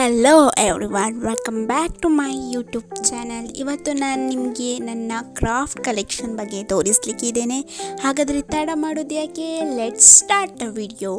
Hello everyone welcome back to my YouTube channel ಇವತ್ತು ನಾನು ನಿಮಗೆ ನನ್ನ ಕ್ರಾಫ್ಟ್ ಕಲೆಕ್ಷನ್ ಬಗ್ಗೆ ತೋರಿಸ್ಲಿಕ್ಕಿದ್ದೇನೆ. ಹಾಗಾದರೆ ತಡ ಮಾಡೋದು ಯಾಕೆ? Let start video